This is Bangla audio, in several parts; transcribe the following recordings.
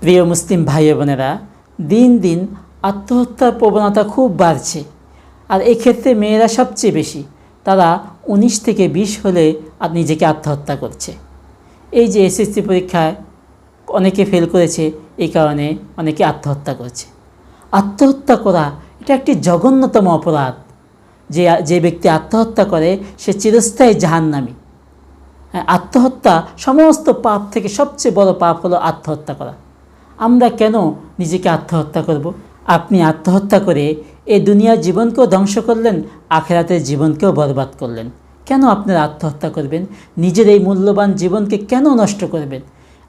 প্রিয় মুসলিম ভাই বোনেরা দিন দিন আত্মহত্যার প্রবণতা খুব বাড়ছে। আর এক্ষেত্রে মেয়েরা সবচেয়ে বেশি তারা উনিশ থেকে বিশ হলে আর নিজেকে আত্মহত্যা করছে। এই যে এসএসসি পরীক্ষায় অনেকে ফেল করেছে এই কারণে অনেকে আত্মহত্যা করছে। আত্মহত্যা করা এটা একটি জঘন্যতম অপরাধ। যে যে ব্যক্তি আত্মহত্যা করে সে চিরস্থায়ী জাহান্নামী। হ্যাঁ, আত্মহত্যা সমস্ত পাপ থেকে সবচেয়ে বড় পাপ হলো আত্মহত্যা করা। আমরা কেন নিজেকে আত্মহত্যা করব। আপনি আত্মহত্যা করে এই দুনিয়ার জীবনকেও ধ্বংস করলেন, আখেরাতের জীবনকেও বরবাদ করলেন। কেন আপনারা আত্মহত্যা করবেন? নিজের এই মূল্যবান জীবনকে কেন নষ্ট করবেন?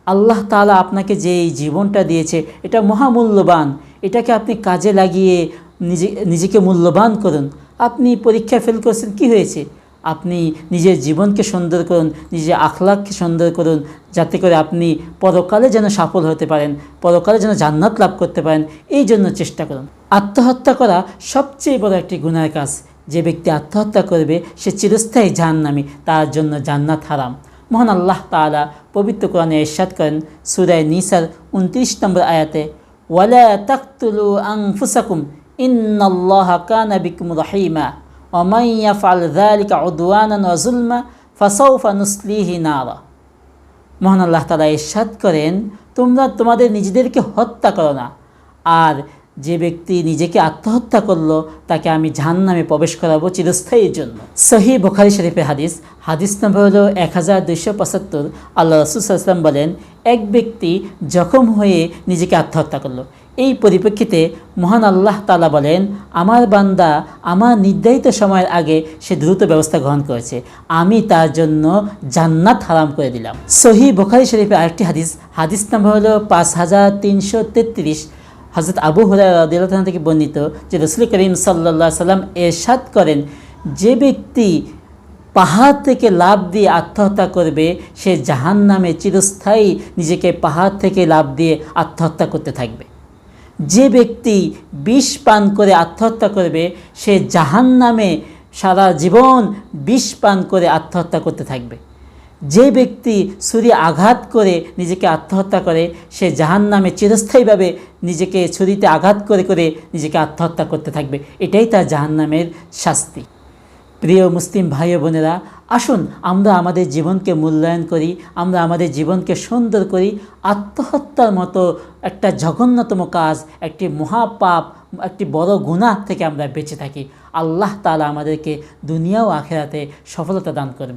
আল্লাহ তাআলা আপনাকে যে এই জীবনটা দিয়েছে, এটা মহামূল্যবান। এটাকে আপনি কাজে লাগিয়ে নিজে, নিজেকে মূল্যবান করুন। আপনি পরীক্ষা ফেল করছেন, কি হয়েছে? আপনি নিজের জীবনকে সুন্দর করুন, নিজের আখলাককে সুন্দর করুন, যাতে করে আপনি পরকালে যেন সফল হতে পারেন, পরকালে যেন জান্নাত লাভ করতে পারেন, এই জন্য চেষ্টা করুন। আত্মহত্যা করা সবচেয়ে বড় একটি গুণার কাজ। যে ব্যক্তি আত্মহত্যা করবে, সে চিরস্থায়ী জাহান্নামী, তার জন্য জান্নাত হারাম। মহান আল্লাহ তাআলা পবিত্র কোরআনে ইরশাদ করেন, সুরায় নিসার উনত্রিশ নম্বর আয়াতে, ওয়ালা তাকতুলু আনফুসাকুম, ইন্নাল্লাহা কানা বিকুম রহিমা। অমাইয়া ফাল জালিকা উদওয়ানা নজুলমা ফাসৌফা নুসলিহি নারা মহান আল্লাহ তালা ইরশাদ করেন, তোমরা তোমাদের নিজেদেরকে হত্যা করো না। আর যে ব্যক্তি নিজেকে আত্মহত্যা করল, তাকে আমি জাহান্নামে প্রবেশ করাবো চিরস্থায়ীর জন্য। সহি বোখারি শরীফের হাদিস হাদিস নম্বর হল এক হাজার দুইশো পঁচাত্তর। আল্লাহ রসুল সাল্লাম বলেন, এক ব্যক্তি জখম হয়ে নিজেকে আত্মহত্যা করল। এই পরিপ্রেক্ষিতে মহান আল্লাহ তালা বলেন, আমার বান্দা আমার নির্ধারিত সময়ের আগে সে দ্রুত ব্যবস্থা গ্রহণ করেছে। আমি তার জন্য জান্নাত হারাম করে দিলাম। সহি বোখারি শরীফের আরেকটি হাদিস হাদিস নাম্বার হলো পাঁচ হাজার তিনশো তেত্রিশ। হজরত আবু হুরাহ থেকে বর্ণিত যে রসুল করিম সাল্লা সাল্লাম এরশাদ করেন, যে ব্যক্তি পাহাড় থেকে লাভ দিয়ে আত্মহত্যা করবে, সে জাহান নামে চিরস্থায়ী নিজেকে পাহাড় থেকে লাভ দিয়ে আত্মহত্যা করতে থাকবে। যে ব্যক্তি বিষ পান করে আত্মহত্যা করবে, সে জাহান নামে সারা জীবন বিষ পান করে আত্মহত্যা করতে থাকবে। যে ব্যক্তি ছুরি আঘাত করে নিজেকে আত্মহত্যা করে, সে জাহান নামে চিরস্থায়ীভাবে নিজেকে ছুরিতে আঘাত করে করে নিজেকে আত্মহত্যা করতে থাকবে। এটাই তার জাহান নামের শাস্তি। প্রিয় মুসলিম ভাই বোনেরা, আসুন আমরা আমাদের জীবনকে মূল্যায়ন করি, আমরা আমাদের জীবনকে সুন্দর করি। আত্মহত্যার মতো একটা জঘন্যতম কাজ, একটি মহাপাপ, একটি বড় গুণা থেকে আমরা বেঁচে থাকি। আল্লাহ তালা আমাদেরকে দুনিয়া ও আখেরাতে সফলতা দান করবে